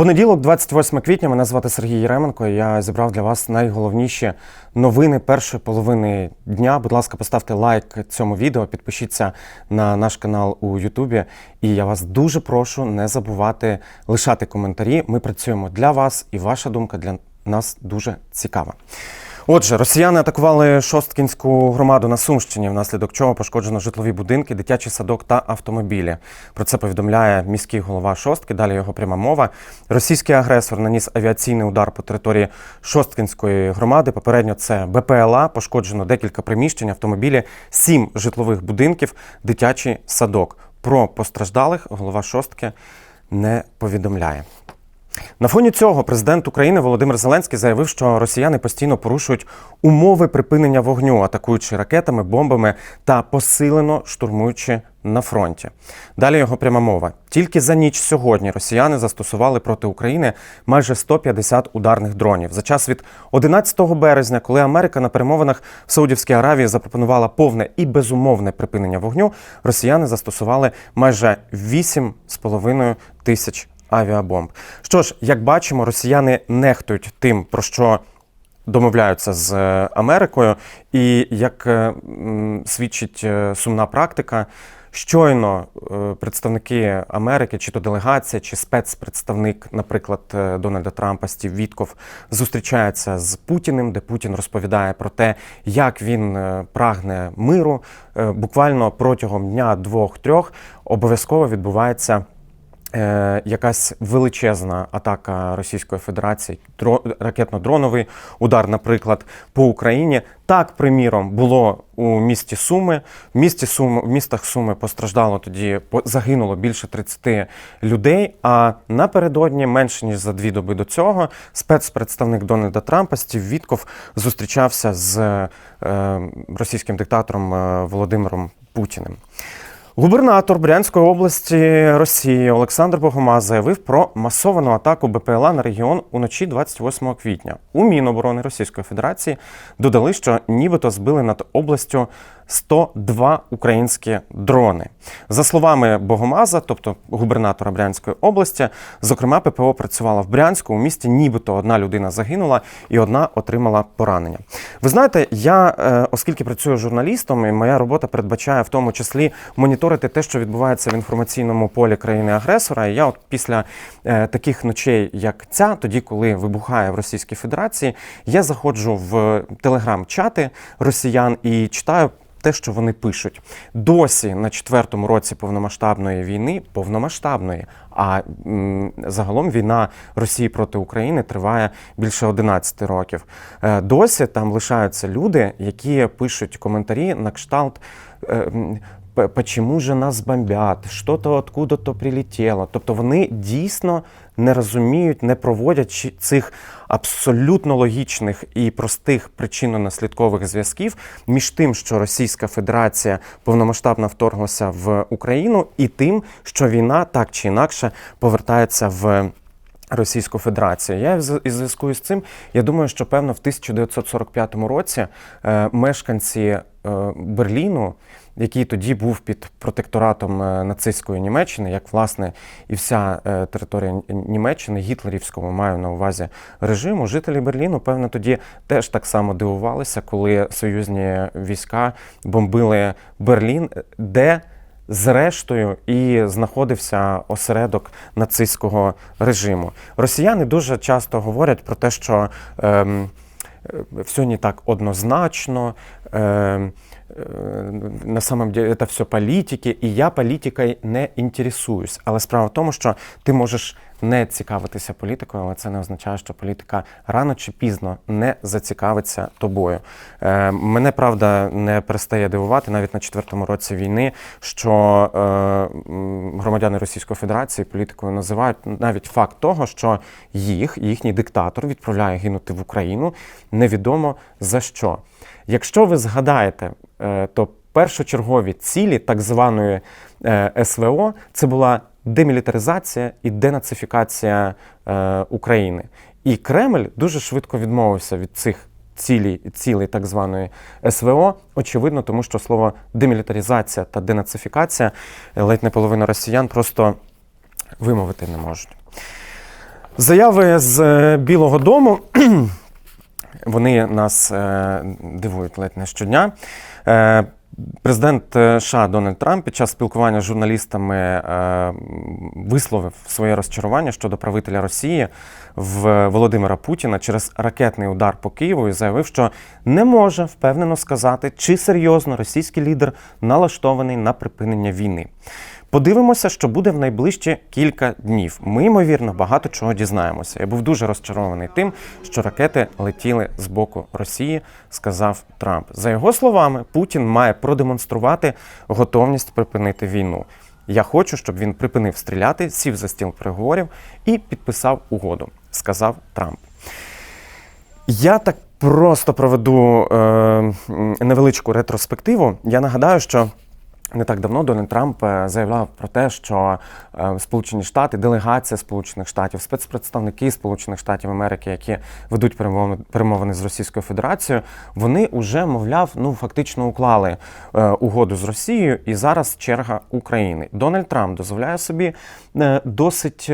Понеділок, 28 квітня, мене звати Сергій Єременко. Я зібрав для вас найголовніші новини першої половини дня. Будь ласка, поставте лайк цьому відео, підпишіться на наш канал у Ютубі. І я вас дуже прошу не забувати лишати коментарі. Ми працюємо для вас, і ваша думка для нас дуже цікава. Отже, росіяни атакували Шосткінську громаду на Сумщині, внаслідок чого пошкоджено житлові будинки, дитячий садок та автомобілі. Про це повідомляє міський голова Шостки. Далі його пряма мова. Російський агресор наніс авіаційний удар по території Шосткінської громади. Попередньо це БПЛА, пошкоджено декілька приміщень, автомобілі, сім житлових будинків, дитячий садок. Про постраждалих голова Шостки не повідомляє. На фоні цього президент України Володимир Зеленський заявив, що росіяни постійно порушують умови припинення вогню, атакуючи ракетами, бомбами та посилено штурмуючи на фронті. Далі його пряма мова. Тільки за ніч сьогодні росіяни застосували проти України майже 150 ударних дронів. За час від 11 березня, коли Америка на перемовинах в Саудівській Аравії запропонувала повне і безумовне припинення вогню, росіяни застосували майже 8,5 тисяч авіабомб. Що ж, як бачимо, росіяни нехтують тим, про що домовляються з е, Америкою, і як е, свідчить е, сумна практика. Щойно представники Америки, чи то делегація, чи спецпредставник, наприклад, Дональда Трампа Стів Вітков, зустрічається з Путіним, де Путін розповідає про те, як він прагне миру. Буквально протягом дня двох-трьох обов'язково відбувається е, якась величезна атака Російської Федерації, дро- ракетно-дроновий удар, наприклад, по Україні. Так, приміром, було у місті Суми. В місті Суми, в містах Суми постраждало тоді, загинуло більше 30 людей. А напередодні, менше ніж за дві доби до цього, спецпредставник Дональда Трампа Стів Вітков зустрічався з е, російським диктатором е, Володимиром Путіним. Губернатор Брянської області Росії Олександр Богома заявив про масовану атаку БПЛА на регіон уночі 28 квітня. У Міноборони Російської Федерації додали, що нібито збили над областю 102 українські дрони. За словами Богомаза, тобто губернатора Брянської області, зокрема ППО працювала в Брянську. У місті нібито одна людина загинула і одна отримала поранення. Ви знаєте, я, е, оскільки працюю журналістом, і моя робота передбачає в тому числі моніторити те, що відбувається в інформаційному полі країни-агресора. І я, от після е, таких ночей, як ця, тоді, коли вибухає в Російській Федерації, я заходжу в телеграм-чати росіян і читаю. Те, що вони пишуть, досі на четвертому році повномасштабної війни, повномасштабної, а м, загалом війна Росії проти України триває більше 11 років. Е, Досі там лишаються люди, які пишуть коментарі на кшталт. Почему же нас бомбят? Що-то откуда-то прилетіло. Тобто вони дійсно не розуміють, не проводять цих абсолютно логічних і простих причинно-наслідкових зв'язків між тим, що Російська Федерація повномасштабно вторглася в Україну, і тим, що війна так чи інакше повертається в. Російську Федерацію. Я в зв'язку з цим, я думаю, що певно в 1945 році е, мешканці е, Берліну, який тоді був під протекторатом е, нацистської Німеччини, як власне і вся е, територія Німеччини, гітлерівського маю на увазі режиму, жителі Берліну, певно, тоді теж так само дивувалися, коли союзні війська бомбили Берлін, де Зрештою, і знаходився осередок нацистського режиму. Росіяни дуже часто говорять про те, що ем, е, все не так однозначно. Е, на самом деле это все політики, і я політикою не інтересуюсь. Але справа в тому, що ти можеш не цікавитися політикою, але це не означає, що політика рано чи пізно не зацікавиться тобою. Е, мене правда не перестає дивувати навіть на четвертому році війни, що е, громадяни Російської Федерації політикою називають навіть факт того, що їх, їхній диктатор відправляє гинути в Україну невідомо за що. Якщо ви згадаєте, е, то першочергові цілі так званої е, СВО це була демілітаризація і денацифікація е, України. І Кремль дуже швидко відмовився від цих цілей, цілей так званої СВО. Очевидно, тому що слово демілітаризація та денацифікація ледь не половина росіян просто вимовити не можуть. Заяви з Білого Дому. Вони нас е, дивують ледь не щодня. Е, Президент е, США Дональд Трамп під час спілкування з журналістами висловив своє розчарування щодо правителя Росії в Володимира Путіна через ракетний удар по Києву і заявив, що не може впевнено сказати, чи серйозно російський лідер налаштований на припинення війни. Подивимося, що буде в найближчі кілька днів. Ми, ймовірно, багато чого дізнаємося. Я був дуже розчарований тим, що ракети летіли з боку Росії, сказав Трамп. За його словами, Путін має продемонструвати готовність припинити війну. Я хочу, щоб він припинив стріляти, сів за стіл переговорів і підписав угоду, сказав Трамп. Я так просто проведу е, невеличку ретроспективу. Я нагадаю, що не так давно Дональд Трамп е, заявляв про те, що е, Сполучені Штати, делегація Сполучених Штатів, спецпредставники Сполучених Штатів Америки, які ведуть перемовини, з Російською Федерацією, вони вже, мовляв, ну фактично уклали е, угоду з Росією, і зараз черга України. Дональд Трамп дозволяє собі досить.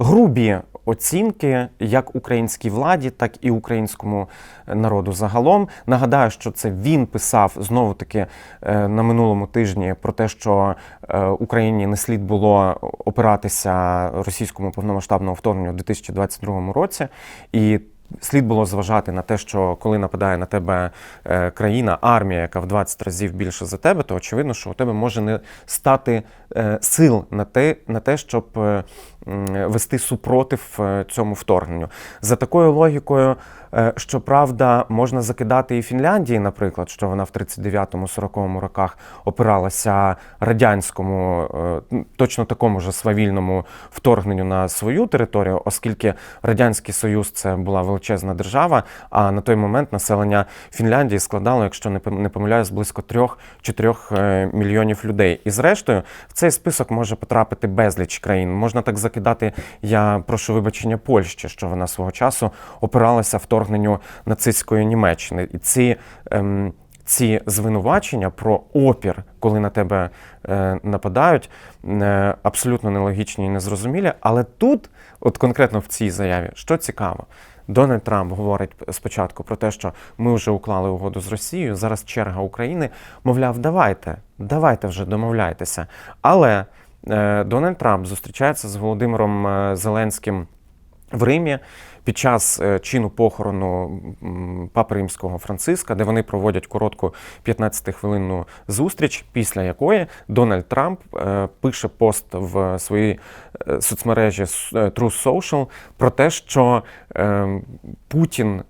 грубі оцінки як українській владі, так і українському народу загалом. Нагадаю, що це він писав знову таки е, на минулому тижні про те, що е, Україні не слід було опиратися російському повномасштабному вторгненню у 2022 році. І Слід було зважати на те, що коли нападає на тебе е, країна, армія, яка в 20 разів більше за тебе, то очевидно, що у тебе може не стати е, сил на те, на те, щоб е, вести супротив е, цьому вторгненню. За такою логікою, е, щоправда, можна закидати і Фінляндії, наприклад, що вона в 39-40 роках опиралася радянському, е, точно такому ж свавільному вторгненню на свою територію, оскільки Радянський Союз це була величезна держава, а на той момент населення Фінляндії складало, якщо не помиляюсь, близько 3-4 е, мільйонів людей. І зрештою, в цей список може потрапити безліч країн. Можна так закидати, я прошу вибачення Польщі, що вона свого часу опиралася вторгненню нацистської Німеччини. І ці. Ем, ці звинувачення про опір, коли на тебе е, нападають, е, абсолютно нелогічні і незрозумілі. Але тут, от конкретно в цій заяві, що цікаво, Дональд Трамп говорить спочатку про те, що ми вже уклали угоду з Росією, зараз черга України. Мовляв, давайте, давайте вже домовляйтеся. Але е, Дональд Трамп зустрічається з Володимиром е, Зеленським в Римі під час е, чину похорону папи римського Франциска, де вони проводять коротку 15-хвилинну зустріч, після якої Дональд Трамп е, пише пост в своїй е, соцмережі е, Social про те, що Путін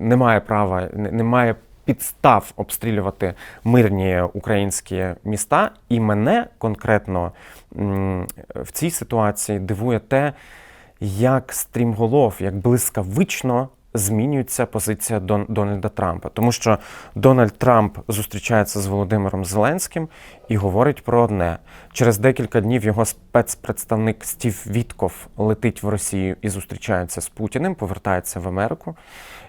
не має права, не має підстав обстрілювати мирні українські міста. І мене конкретно в цій ситуації дивує те, як стрімголов, як блискавично змінюється позиція Дон, Дональда Трампа. Тому що Дональд Трамп зустрічається з Володимиром Зеленським і говорить про одне: через декілька днів його спецпредставник Стів Вітков летить в Росію і зустрічається з Путіним, повертається в Америку.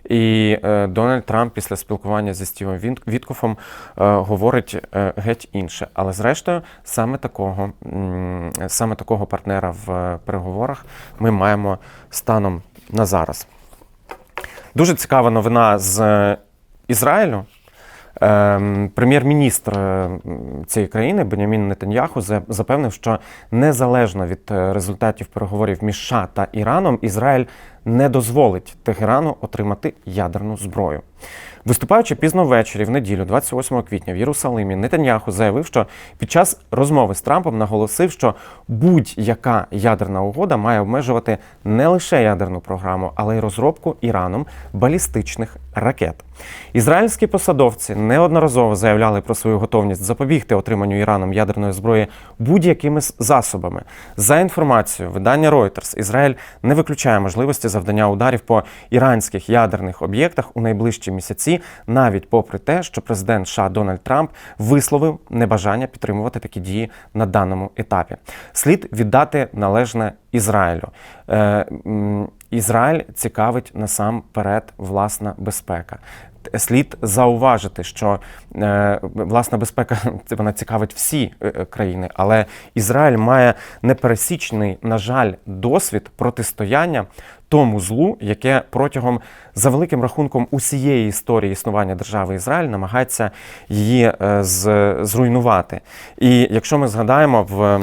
І е, Дональд Трамп після спілкування зі Стівом Віткофом е, говорить е, геть інше. Але зрештою, саме такого, саме такого партнера в е, переговорах ми маємо станом на зараз. Дуже цікава новина з е, Ізраїлю. Ем, Прем'єр-міністр е, цієї країни Бенямін Нетаньяху запевнив, що незалежно від е, результатів переговорів між США та Іраном, Ізраїль не дозволить Тегерану отримати ядерну зброю. Виступаючи пізно ввечері в неділю, 28 квітня, в Єрусалимі, Нетаньяху заявив, що під час розмови з Трампом наголосив, що будь-яка ядерна угода має обмежувати не лише ядерну програму, але й розробку Іраном балістичних ракет. Ізраїльські посадовці неодноразово заявляли про свою готовність запобігти отриманню Іраном ядерної зброї будь-якими засобами. За інформацією видання Reuters, Ізраїль не виключає можливості завдання ударів по іранських ядерних об'єктах у найближчі місяці, навіть попри те, що президент США Дональд Трамп висловив небажання підтримувати такі дії на даному етапі. Слід віддати належне Ізраїлю. Е, Ізраїль цікавить насамперед власна безпека. слід зауважити, що е, власна безпека вона цікавить всі е, е, країни, але Ізраїль має непересічний, на жаль, досвід протистояння тому злу, яке протягом за великим рахунком усієї історії існування держави Ізраїль намагається її зруйнувати. І якщо ми згадаємо в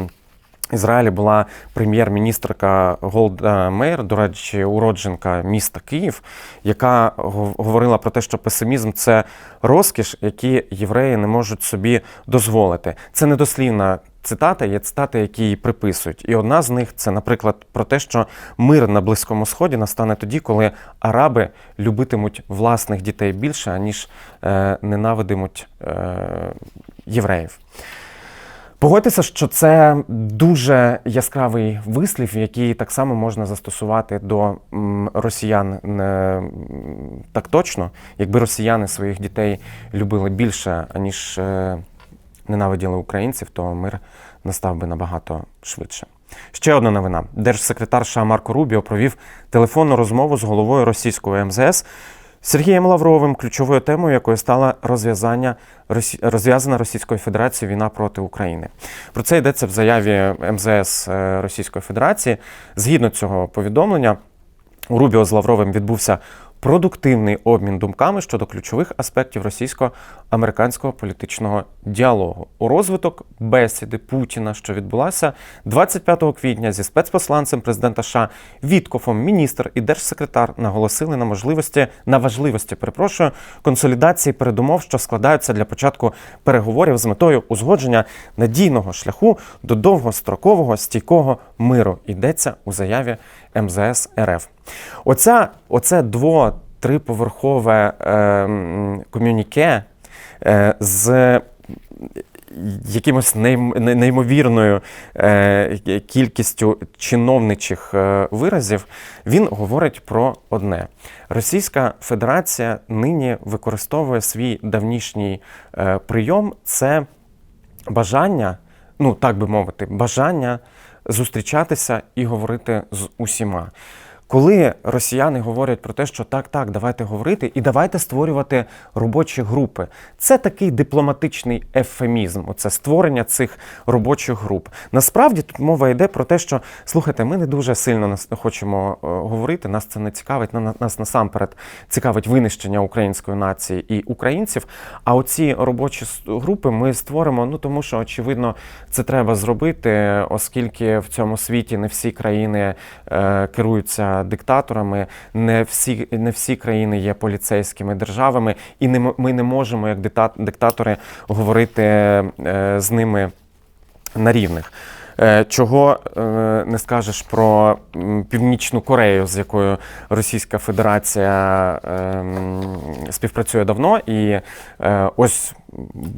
Ізраїлі була прем'єр-міністрка Голда Мейер, до речі, уродженка міста Київ, яка говорила про те, що песимізм це розкіш, які євреї не можуть собі дозволити. Це недослівна цитата, є цитати, які їй приписують. І одна з них це, наприклад, про те, що мир на Близькому Сході настане тоді, коли араби любитимуть власних дітей більше, аніж е, ненавидимуть е, євреїв. Погодьтеся, що це дуже яскравий вислів, який так само можна застосувати до росіян не так точно, якби росіяни своїх дітей любили більше, аніж е, ненавиділи українців, то мир настав би набагато швидше. Ще одна новина: держсекретар США Марко Рубіо провів телефонну розмову з головою російського МЗС Сергієм Лавровим, ключовою темою якої стала розв'язання розв'язана Російською Федерацією війна проти України. Про це йдеться в заяві МЗС е, Російської Федерації. Згідно цього повідомлення, у Рубіо з Лавровим відбувся продуктивний обмін думками щодо ключових аспектів російсько-американського політичного діалогу. У розвиток бесіди Путіна, що відбулася 25 квітня зі спецпосланцем президента США Віткофом, міністр і держсекретар наголосили на можливості на важливості, перепрошую, консолідації передумов, що складаються для початку переговорів з метою узгодження надійного шляху до довгострокового стійкого миру. Йдеться у заяві МЗС РФ. Оце дво триповерхове е, комюніке е, з якимось нейм- неймовірною е, кількістю чиновничих е, виразів, він говорить про одне: Російська Федерація нині використовує свій давнішній е, прийом це бажання, ну так би мовити, бажання зустрічатися і говорити з усіма. Коли росіяни говорять про те, що так, так, давайте говорити і давайте створювати робочі групи, це такий дипломатичний ефемізм, оце створення цих робочих груп. Насправді тут мова йде про те, що слухайте, ми не дуже сильно нас хочемо е, говорити, нас це не цікавить. на- Нас насамперед цікавить винищення української нації і українців. А оці робочі групи ми створимо, ну тому що очевидно це треба зробити, оскільки в цьому світі не всі країни е, керуються диктаторами, не всі, не всі країни є поліцейськими державами, і не, ми не можемо, як диктатори, говорити е, з ними на рівних. Е, Чого е, не скажеш про Північну Корею, з якою Російська Федерація ем, співпрацює давно, і ось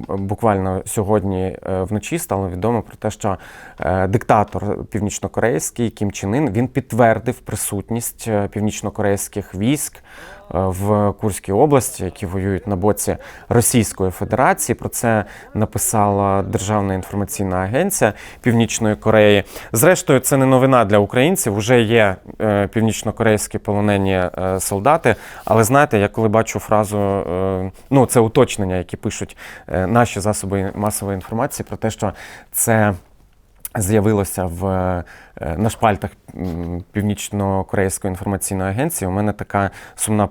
буквально сьогодні е, вночі стало відомо про те, що е, диктатор північнокорейський Кім Чен Ін, він підтвердив присутність е, північнокорейських військ в Курській області, які воюють на боці Російської Федерації. Про це написала Державна інформаційна агенція Північної Кореї. Зрештою, це не новина для українців. Уже є північнокорейські полонені солдати. Але знаєте, я коли бачу фразу, ну це уточнення, які пишуть наші засоби масової інформації про те, що це з'явилося в, е, на шпальтах Північно-Корейської інформаційної агенції, у мене така сумна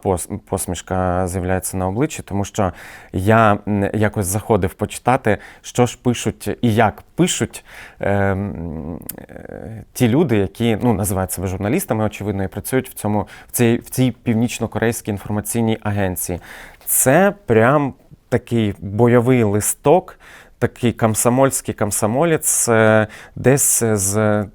посмішка з'являється на обличчі, тому що я якось заходив почитати, що ж пишуть і як пишуть е, е, ті люди, які ну, називають себе журналістами, очевидно, і працюють в, цьому, в, цій, в цій північно-корейській інформаційній агенції. Це прям такий бойовий листок такий комсомольський комсомолець е, десь з е,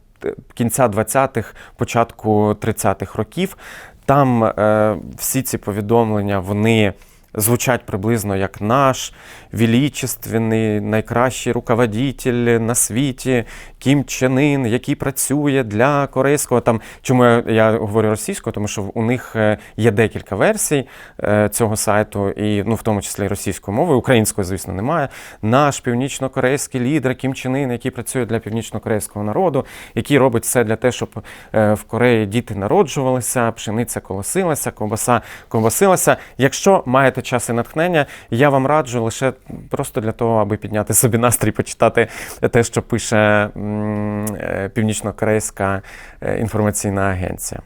кінця 20-х, початку 30-х років. Там е, всі ці повідомлення вони звучать приблизно як наш величественний, найкращий руководитель на світі Кім Чен Ін, який працює для корейського. Там чому я, я говорю російською, тому що у них е, є декілька версій е, цього сайту, і ну в тому числі російською мовою, української, звісно, немає. Наш північно-корейський лідер Кім Чен Ін, який працює для північно-корейського народу, який робить все для те, щоб е, в Кореї діти народжувалися, пшениця колосилася, ковбаса ковбасилася. Якщо маєте маєте час і натхнення, я вам раджу лише просто для того, аби підняти собі настрій, почитати те, що пише е, Північно-Корейська е, інформаційна агенція.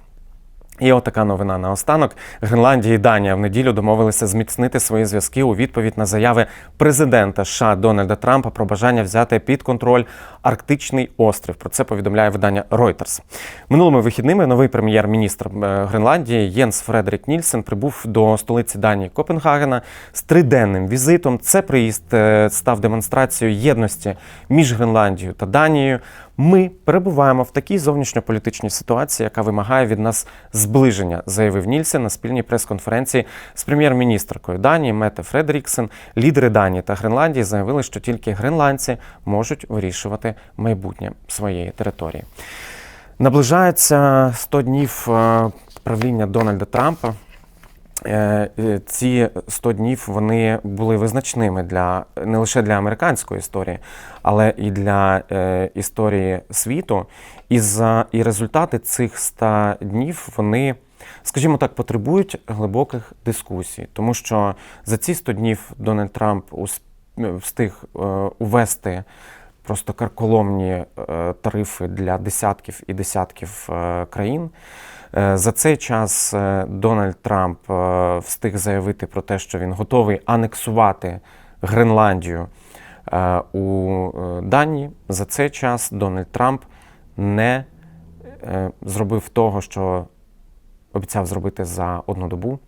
І от така новина наостанок. Гренландія і Данія в неділю домовилися зміцнити свої зв'язки у відповідь на заяви президента США Дональда Трампа про бажання взяти під контроль Арктичний острів. Про це повідомляє видання Reuters. Минулими вихідними новий прем'єр-міністр е, Гренландії Єнс Фредерік Нільсен прибув до столиці Данії Копенгагена з триденним візитом. Це приїзд е, став демонстрацією єдності між Гренландією та Данією. Ми перебуваємо в такій зовнішньополітичній ситуації, яка вимагає від нас зближення, заявив Нільсен на спільній прес-конференції з прем'єр-міністркою Данії Мете Фредеріксен. Лідери Данії та Гренландії заявили, що тільки гренландці можуть вирішувати майбутнє своєї території. Наближається 100 днів е, правління Дональда Трампа. Е, е, Ці 100 днів вони були визначними для не лише для американської історії, але і для е, історії світу. І за і результати цих 100 днів вони, скажімо так, потребують глибоких дискусій, тому що за ці 100 днів Дональд Трамп встиг увести просто карколомні тарифи для десятків і десятків країн. Е, За цей час е, Дональд Трамп е, встиг заявити про те, що він готовий анексувати Гренландію у Данії. За цей час Дональд Трамп не зробив того, що обіцяв зробити за одну добу,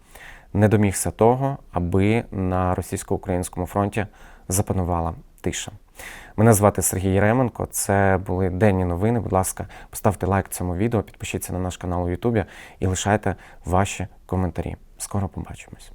не домігся того, аби на російсько-українському фронті запанувала тиша. Мене звати Сергій Єременко. Це були денні новини. Будь ласка, поставте лайк цьому відео, підпишіться на наш канал у Ютубі і лишайте ваші коментарі. Скоро побачимось.